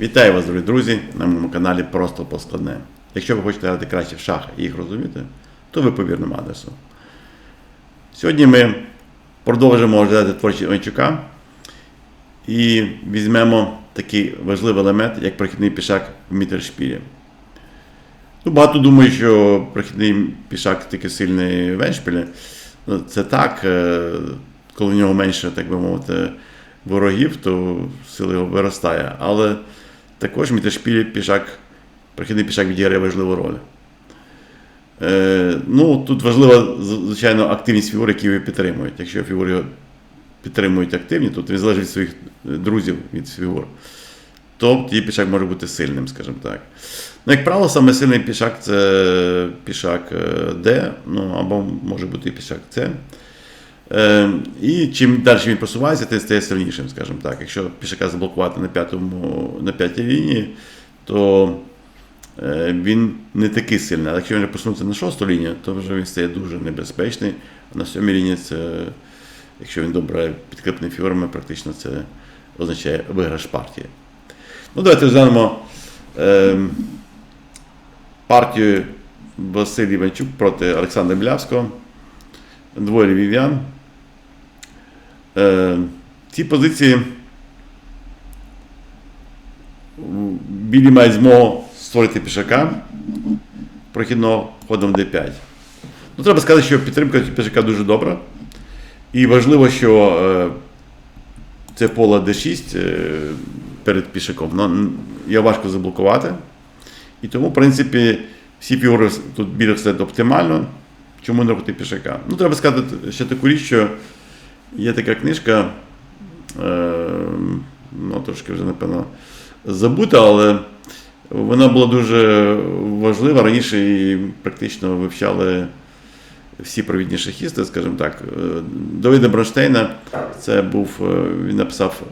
Вітаю вас, дорогі друзі, на моєму каналі Просто по складне. Якщо ви хочете грати краще в шахи і їх розуміти, то ви по вірному адресу. Сьогодні ми продовжимо розглядати творчість Іванчука і візьмемо такий важливий елемент, як прохідний пішак в мітершпілі. Ну, багато думають, що прохідний пішак такий сильний в Еншпілі. Ну, Це так, е, коли в нього менше, так би мовити, ворогів, то сила його виростає. Але також в мітершпілі пішак, прохідний пішак відіграє важливу роль. Е, ну, тут важлива, звичайно, активність фігур, які його підтримують. Якщо фігури його підтримують активні, то він залежить від своїх е, друзів від фігур. То тоді пішак може бути сильним, скажімо так. Ну, як правило, саме сильний пішак це пішак е, D, ну, або може бути і пішак С. Е, і чим далі він просувається, тим стає сильнішим, скажімо так. Якщо пішака заблокувати на, п'ятому, на п'ятій лінії, то е, він не такий сильний. Але якщо він посунеться на шосту лінію, то вже він стає дуже небезпечний. А на сьомій лінії це, якщо він добре підкріплений фігурами, практично це означає виграш партії. Ну, давайте розглянемо е, партію Василь Іванчук проти Олександра Білявського. Двоє львів'ян. Е, ці позиції білі мають змогу створити пішака прохідного ходом d5. Ну, треба сказати, що підтримка пішака дуже добра. І важливо, що е, це поле d6 е, перед пішаком. Ну, його важко заблокувати. І тому, в принципі, всі фігури тут біля стоять оптимально. Чому не робити пішака? Ну, треба сказати ще таку річ, що є така книжка, е, ну, трошки вже, напевно, забута, але вона була дуже важлива. Раніше її практично вивчали всі провідні шахісти, скажімо так. Е, Давида Бронштейна, це був, е, він написав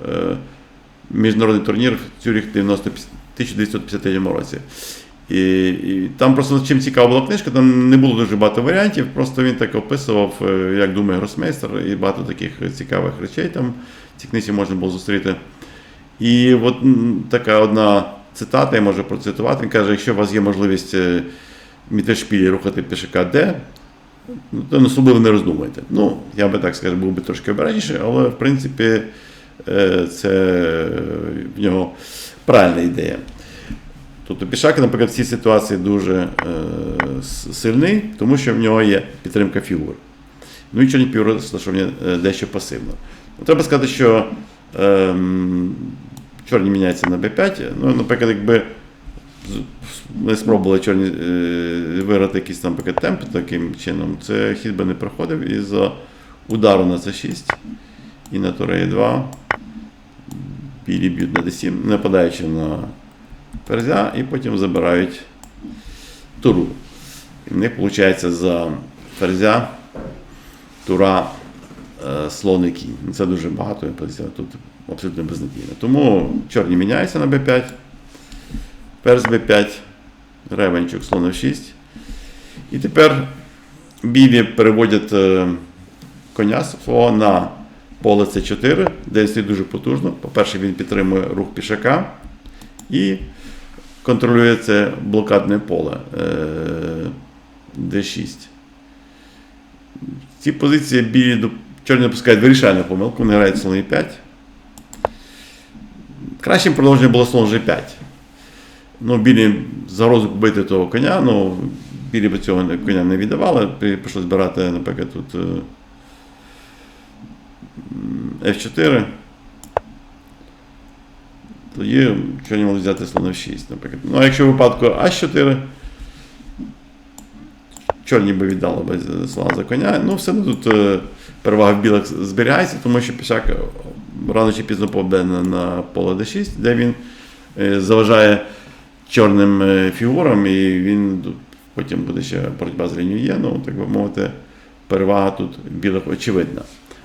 міжнародний турнір в Цюріх 90 1953 році. І, і там просто чим цікава була книжка, там не було дуже багато варіантів, просто він так описував, е, як думає гросмейстер, і багато таких цікавих речей там в цій книзі можна було зустріти. І от така одна цитата, я можу процитувати. Він каже: якщо у вас є можливість е, мітершпілі рухати пішака Д, ну, то особливо не роздумуйте. Ну, я би так скажу, був би трошки обережніше, але в принципі е, це в нього правильна ідея. Тобто Пішак, наприклад, в цій ситуації дуже е, сильний, тому що в нього є підтримка фігур. Ну і чорні фігури розташовані е, дещо пасивно. Ну, треба сказати, що ем, чорні міняються на b5. Ну, наприклад, якби ми спробували чорні е, виграти якийсь там наприклад, темп таким чином, це хід би не проходив із-за удару на c6 і на туре 2 білі б'ють на d7, нападаючи на ферзя, і потім забирають туру. І в них виходить за ферзя тура е, слон і кінь. Ну, Це дуже багато, позиція тут абсолютно безнадійно. Тому чорні міняються на b5, ферзь b5, ревенчук, слон f6. І тепер білі переводять е, коня свого на поле c4, де стоїть дуже потужно. По-перше, він підтримує рух пішака і контролює це блокадне поле е, d6. Ці позиції білі чорні допускають вирішальну помилку, вони грають слон e5. Кращим продовженням було слон g5. Ну, білі загрозу побити того коня, ну, білі б цього коня не віддавали, при- збирати, наприклад, тут е, F4. Тоді чого не взяти слон 6. наприклад. Ну а якщо в випадку А4, чорні би віддали без слона за коня. Ну, все одно тут е, перевага в білих зберігається, тому що пішак е, рано чи пізно поведе на поле D6, де він е, заважає чорним фігурам, і він потім буде ще боротьба з лінією Є, ну, так би мовити, перевага тут білих очевидна.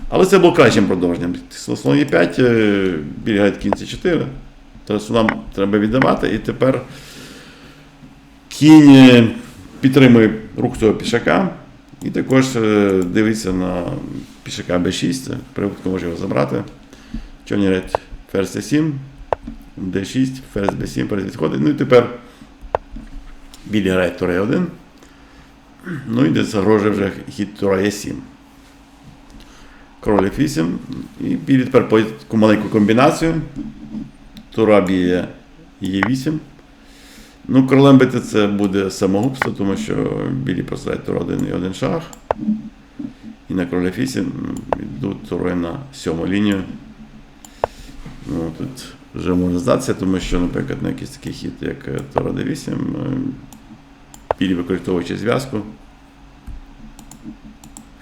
Але це було кращим продовженням. Слон Е5, біля кінці 4. Тобто нам треба віддавати. І тепер кінь е, підтримує рух цього пішака. І також е, дивиться на пішака b6, е, приводку може його забрати. Чорнерець ферзь c 7 d6, ферзь b7, ферзь відходить. Ну і тепер білі грає тура e 1. Ну і де загрожує вже хід тура 7. Король f8. І білі тепер по таку маленьку комбінацію. Тура б'є Е8. Ну, королем бити це буде самогубство, тому що білі посилають тура 1 і один шах. І на короля 8 йдуть тури на сьому лінію. Ну, тут вже можна здатися, тому що, наприклад, на якийсь такий хід, як е, тура d8, е, білі використовуючи зв'язку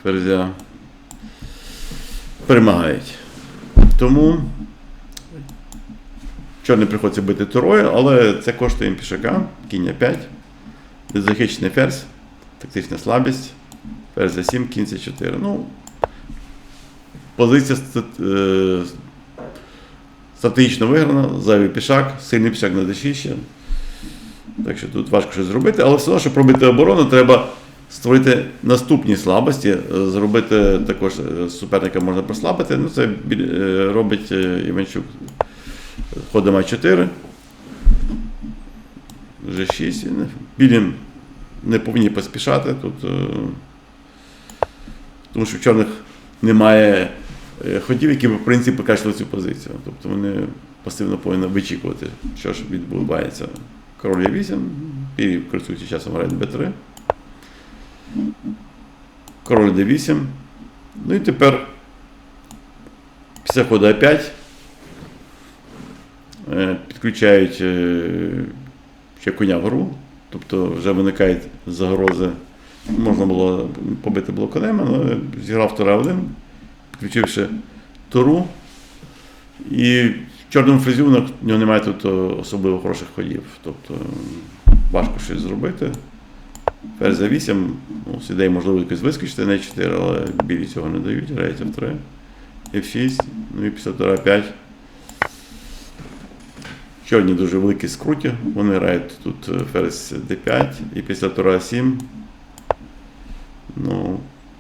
ферзя, перемагають. Тому чорний приходиться бити турою, але це коштує їм пішака, кінь 5, захищений ферзь, тактична слабість, ферзь за 7, кінь c 4. Ну, позиція е, стратегічно виграна, зайвий пішак, сильний пішак на d6. Так що тут важко щось зробити, але все одно, щоб пробити оборону, треба створити наступні слабості, зробити також е, суперника можна прослабити. Ну, це е, робить Іванчук ходом А4. G6. Білі не повинні поспішати тут. е, Тому що в чорних немає е, ходів, які в принципі покачали цю позицію. Тобто вони пасивно повинні вичікувати, що ж відбувається. Король Е8, і користуючись часом грає Б3. Король Д8. Ну і тепер після ходу А5 е, підключають е, ще коня в гру. Тобто вже виникають загрози. Можна було побити було конем, але зіграв тура 1, підключивши туру. І в чорному фрезі в нього немає тут е, особливо хороших ходів. Тобто важко щось зробити. Ферзь за 8, ну, з ідеї можливо якось вискочити на 4, але білі цього не дають, грають F3, F6, ну і після тура 5. Чорні дуже великі скруті, вони грають тут е, ферзь d5 і після тура 7. Ну,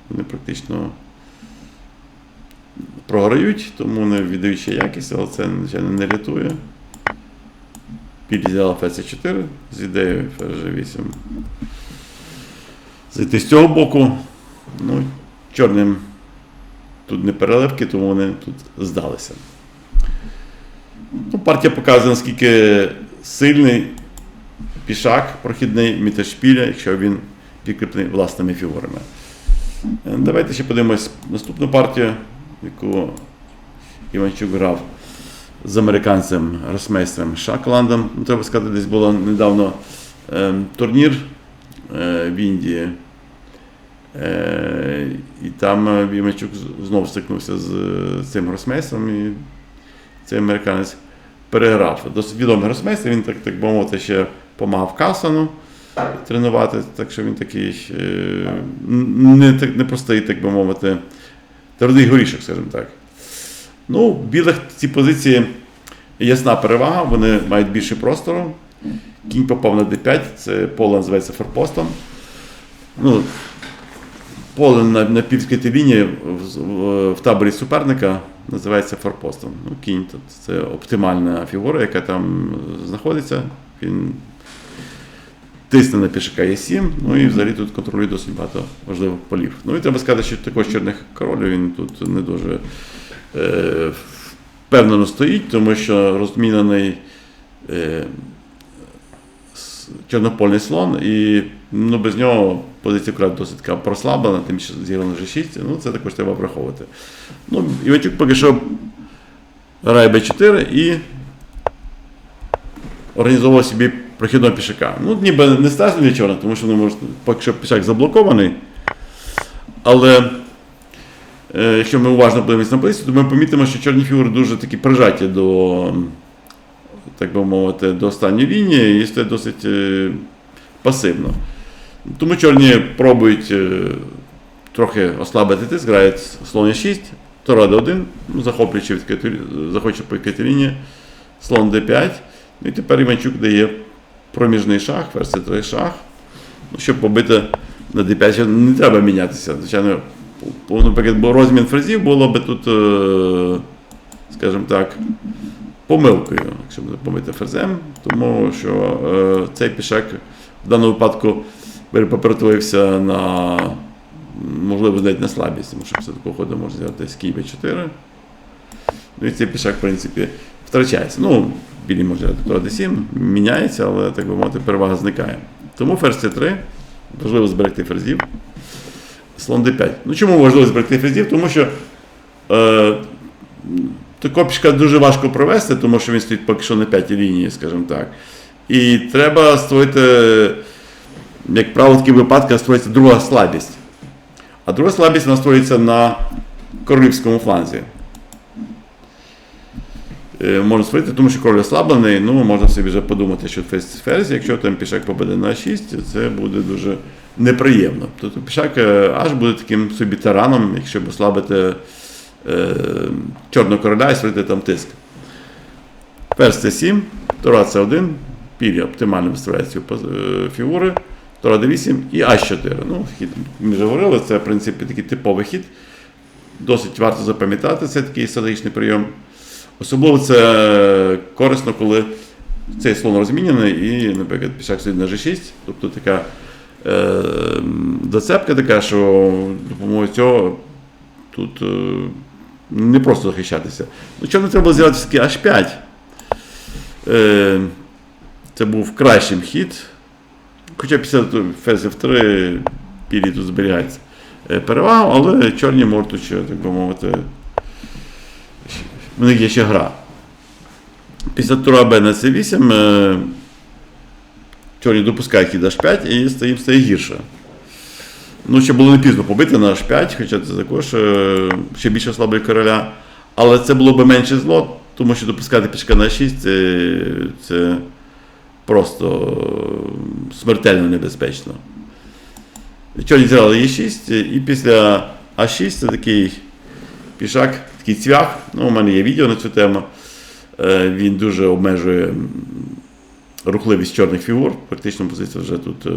вони практично програють, тому не віддають ще якість, але це, звичайно, не рятує. Білі взяла ферзь 4 з ідеєю ферзь 8 зайти з цього боку. Ну, чорним тут не переливки, тому вони тут здалися. Ну, партія показує, наскільки сильний пішак прохідний міташпіля, якщо він підкріплений власними фігурами. Е, Давайте ще подивимось наступну партію, яку Іванчук грав з американцем Росмейстером Шакландом. Ну, Треба сказати, десь було недавно е, турнір е, в Індії. Е, і там е, Іванчук з- знов стикнувся з цим гросмейстером, і цей американець переграв. Досить відомий гросмейстер, він, так, так би мовити, ще допомагав Касану тренувати, так що він такий е, не, так- не простий, так би мовити, твердий горішок, скажімо так. Ну, в білих ці позиції ясна перевага, вони мають більше простору. Кінь попав на d5, це поле називається форпостом. Ну, поле на, на півскритій лінії в, в, в таборі суперника називається форпостом. Ну, кінь тут це оптимальна фігура, яка там знаходиться. Він тисне на пішака Е7, ну і взагалі тут контролює досить багато важливих полів. Ну і треба сказати, що також чорних королів він тут не дуже е, впевнено стоїть, тому що розмінений е, чорнопольний слон, і ну, без нього позиція вкрай досить така прослаблена, тим що зіграно G6, ну це також треба враховувати. Ну, Іванчук поки що грає Б4 і організовував собі прохідного пішака. Ну, ніби не страшно чорних, тому що вони поки що пішак заблокований. Але е, якщо ми уважно подивимося на позицію, то ми помітимо, що чорні фігури дуже такі прижаті до, так би мовити, до останньої лінії і стоять досить е, пасивно. Тому чорні пробують е, трохи ослабити тиск, грають слон 6, Тора d1, ну, захоплюючи відкриту, захоче по відкритій слон d5. Ну, і тепер Іванчук дає проміжний шах, ферзь c3 шах. Ну, щоб побити на d5, ще не треба мінятися. Звичайно, бо розмін ферзів було би тут, е, скажімо так, помилкою, якщо буде помити тому що е, цей пішак в даному випадку перепопертується на можливо навіть на слабість, тому що після такого ходу можна взяти скій b4. Ну і цей пішак, в принципі, втрачається. Ну, білі може тура d7, міняється, але так би мовити, перевага зникає. Тому ферзь c3, важливо зберегти ферзів. Слон d5. Ну чому важливо зберегти ферзів? Тому що е, такого пішка дуже важко провести, тому що він стоїть поки що на п'ятій лінії, скажімо так. І треба створити, як правило, в таких випадках створюється друга слабість. А друга слабість вона створюється на королівському фланзі. Е, Можна створити, тому що король ослаблений, ну можна собі вже подумати, що ферзь якщо там пішак попаде на 6, це буде дуже неприємно. Тобто пішак е, аж буде таким собі тараном, якщо ослабити е, чорного короля і створити там тиск. Ферзь c7, Тора c1, пір'я оптимально виставляє ці е, фігури, Тора d8 і А4. Ну, хід, ми вже говорили, це в принципі такий типовий хід. Досить варто запам'ятати, це такий стратегічний прийом. Особливо це корисно, коли цей слон розміняний і, наприклад, пішак сидить на G6, тобто така е, зацепка така, що допомогою цього тут е, не просто захищатися. Ну, чому не треба зіграти все-таки H5? Е, це був кращим хід. Хоча після ферзів 3 білі тут зберігається е, перевагу, але чорні можуть ще, так би мовити, в них є ще гра. Після тура Б на С8 е, чорні допускають хід H5 і їм стає гірше. Ну, ще було не пізно побити на H5, хоча це також е, ще більше слабий короля. Але це було б менше зло, тому що допускати пішка на 6 це, це просто е, смертельно небезпечно. Чорні зіграли Е6, і після А6 це такий пішак, такий цвях. Ну, у мене є відео на цю тему. Е, Він дуже обмежує рухливість чорних фігур. Практично позиція вже тут е,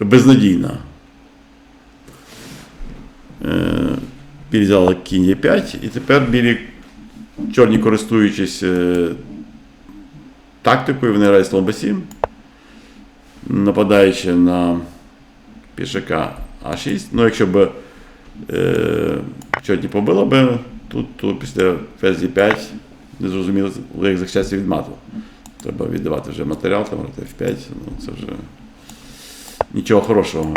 безнадійна. Білі кінь Е5, і тепер білі чорні, користуючись тактикою, вони грають слон Б7, нападаючи на пішака А6. Ну, якщо б е, чорні побило би, тут, то після ферзі 5 не зрозуміло, як захищатися від мату. Треба віддавати вже матеріал, там грати F5, ну це вже нічого хорошого.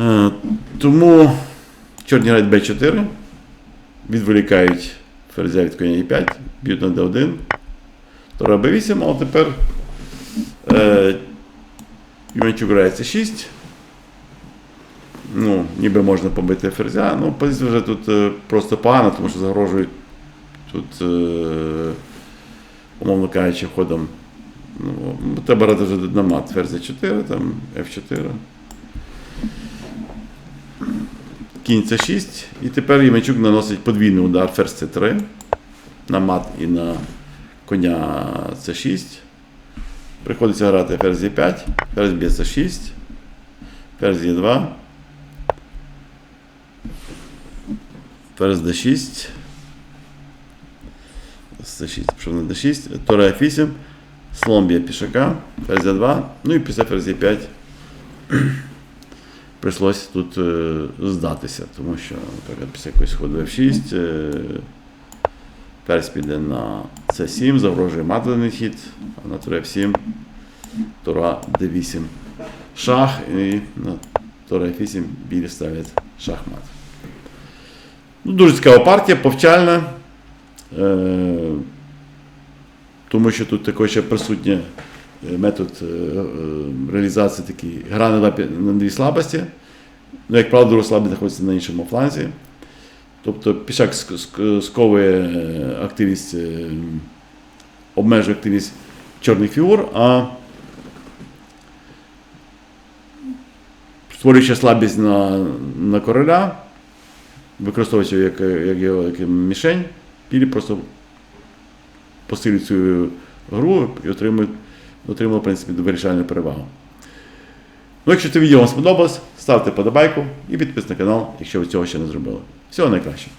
Е, тому чорні грають Б4, відволікають ферзя від коня Е5, б'ють на Д1, Тора Б8, але тепер е, Іванчук грає С6. Ну, ніби можна побити ферзя. Ну, позиція вже тут е, просто погана, тому що загрожують тут, е, умовно кажучи, ходом. Ну, треба брати вже на мат. Ферзь 4, там F4. Кінь С6. І тепер Ємельчук наносить подвійний удар ферзь С3 на мат і на коня С6. Приходиться грати ферзь Е5, ферзь б'є С6, ферзь Е2. Ферзь d6. С6 пішов на d6. Тора F8. Слон б'є пішака. Ферзь d2. Ну і після ферзь e5 прийшлося тут е, здатися, тому що наприклад, після якогось ходу F6 е, ферзь піде на C7, загрожує матовий хід, а на тура F7 Тура D8 шах і на Тура F8 білі ставлять шахмат. Ну, Дуже цікава партія, повчальна. Е, тому що тут також ще присутнє е, метод е, е, реалізації такий гра на дві слабості. Ну, як правило, друга слабість знаходиться на іншому фланзі. Тобто пішак ск- ск- сковує е, активність, е, обмежує активність чорних фігур, а створюючи слабість на, на короля, використовуючи як, як його як мішень, білі просто посилюють свою гру і отримують, отримали, в принципі, вирішальну перевагу. Ну, якщо це відео вам сподобалось, ставте подобайку і підписуйтесь на канал, якщо ви цього ще не зробили. Всього найкращого.